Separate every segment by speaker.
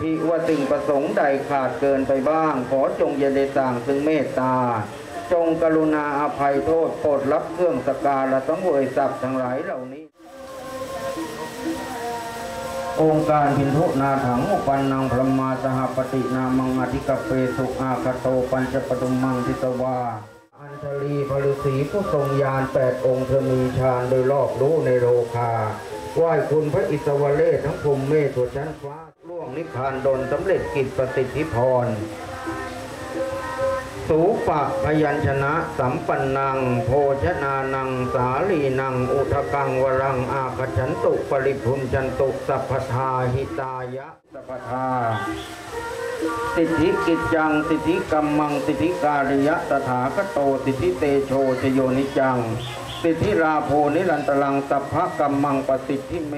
Speaker 1: พิว่าสิ่งประสงค์ใดขาดเกินไปบ้าง ขอจงอย่าได้ต่างซึ่งเมตตา จงกรุณาอภัยโทษโปรดรับเครื่องสการะสังเวยทรัพย์ทั้งหลายเหล่านี้ องค์การพินทุนาถังอุปันนังพระมาสหปฏินามังอธิกเปสุอาคาโตปัญจปตุมังทิตวาอัญชลีพฤษีผู้ทรงยานแปดองค์เธอมีฌานโดยรอบรู้ในโลคาไหว้คุณพระอิศวเลทั้งพรมเมฆทั่วชั้นฟ้า นิพพานดลสำเร็จกิจประสิทธิพรสูปะพยัญชนะสัมปันนัง โภชนานัง สาลีนัง อุทกังวรัง อาคฉันตุปริพุนจันตุสัพพทาหิตายะสัพพทาสิทธิกิจจัง สิทธิกรรมัง สิทธิการิยะตถาคโต สิทธิเตโชชโยนิจัง สิทธิราโพนิรันตลังสัพพะกรรมังปสิทธิเม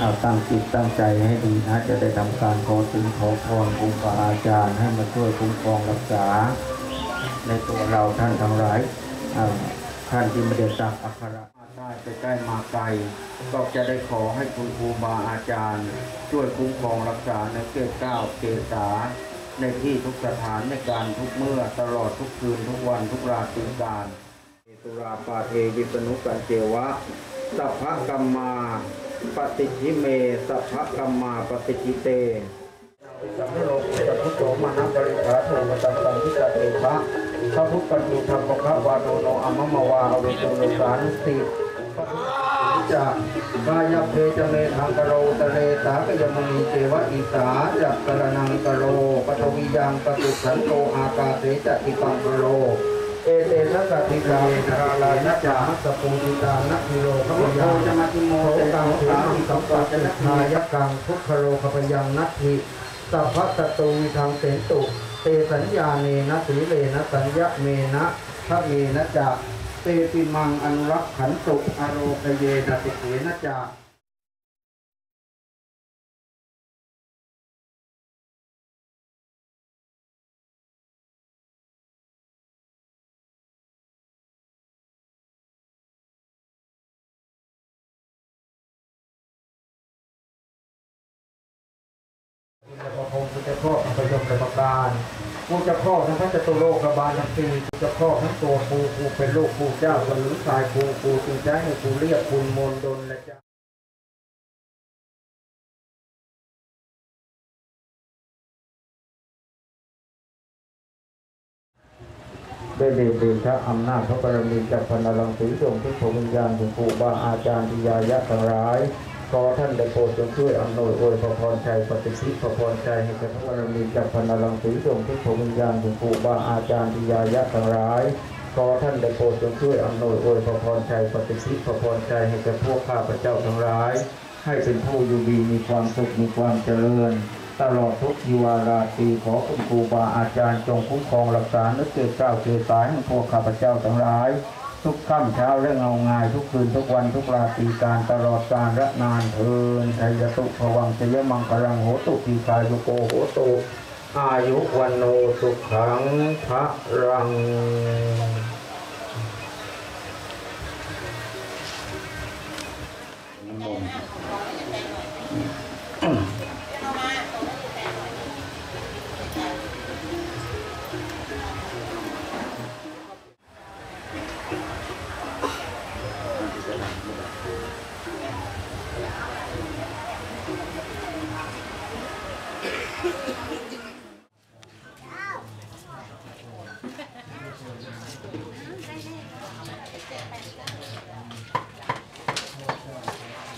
Speaker 1: เอาตั้งจิตตั้งใจให้ดีนะจะได้ทำการขอถึงขอพรองค์อาจารย์ให้มาช่วยคุ้มครองรักษา ในตัวเราท่านทั้งหลายท่านที่ไม่ได้สักอักขระมาได้ไปใกล้มาไกลก็จะได้ขอให้คุณครูบาอาจารย์ ช่วยคุ้มครองรักษาในเกศเก้าเกษาในที่ทุกสถานในการทุกเมื่อตลอดทุกคืนทุกวันทุกราตรีการเอตุราปาเทวิปนุกันเจวะสัพพะกัมมา ปฏิทิเมสัพพะกัมมาปฏิทิเตสัมภโลกสัพพุทโธมานังบริภาโทมตังสัมพิตาเตภะพระพุทธปัญญูธรรมภะวาโนโนอัมมมาวาอเวโตโนสานุสติพระพุทธจะกายเพจเมทังกโรตะเลสากยมณีเจวะอิสาจักกรนังกโรปทวียังปตุสันโตอากาเสจติปังกโร เอเตนะสัตติกาเมนาลานะจามัสปูติตานะพิโรขพยังจมาติโมโสกังเถมิสัมปัจนายกังทุกขโรขพยังนัตถิสัพพะตตูวิทังเสนตุ เตสัญญาเนนะสีเลนะสัญญะเมนะทะเมนะจะเตปิมังอนุรักขันตุอโรคเยนะติเขนะจะ อินทรพงศ์พุทธครอบประยมประการผู้จะครอบทั้งพระจตุโลกบาลทั้งปีผู้จะครอบทั้งตัวภูภูเป็นโลกภูเจ้าสลุสายภูภูจึงใช้ให้ภูเรียกภูมนดนและเจ้าได้เดชเดชะอำนาจพระบารมีจากพันลังสีดวงที่ผมวิญญาณถึงครูบาอาจารย์ทิยายะทั้งหลาย ขอท่านได้โปรดจงช่วยอำนวยอวยพระพรชัยปฏิสิทธิ์พระพรชัยให้แก่พระบารมีจากรพันลังสีดวงที่ผมวิญญาณถึงครูบาอาจารย์ทิยายะทั้งหลายขอท่านได้โปรดจงช่วยอำนวยอวยพระพรชัยปฏิสิทธิ์พระพรชัยให้แก่พวกข้าพเจ้าทั้งหลาย ให้เป็นผู้อยู่ดีมีความสุขมีความเจริญ ตลอดทุกชีวาราตรีขอคุณครูบาอาจารย์จงคุ้มครองรักษานึกเกิดเก้าเกิดสายให้พวกข้าพเจ้าทั้งหลาย ทุกค่ำเช้าและเงางายทุกคืนทุกวันทุกราตรีการตลอดการระนานเทินชัยตุภวังชยมังคลังโหตุปีกายโกโหตุอายุวันโนสุขังพระรัง
Speaker 2: Thank you.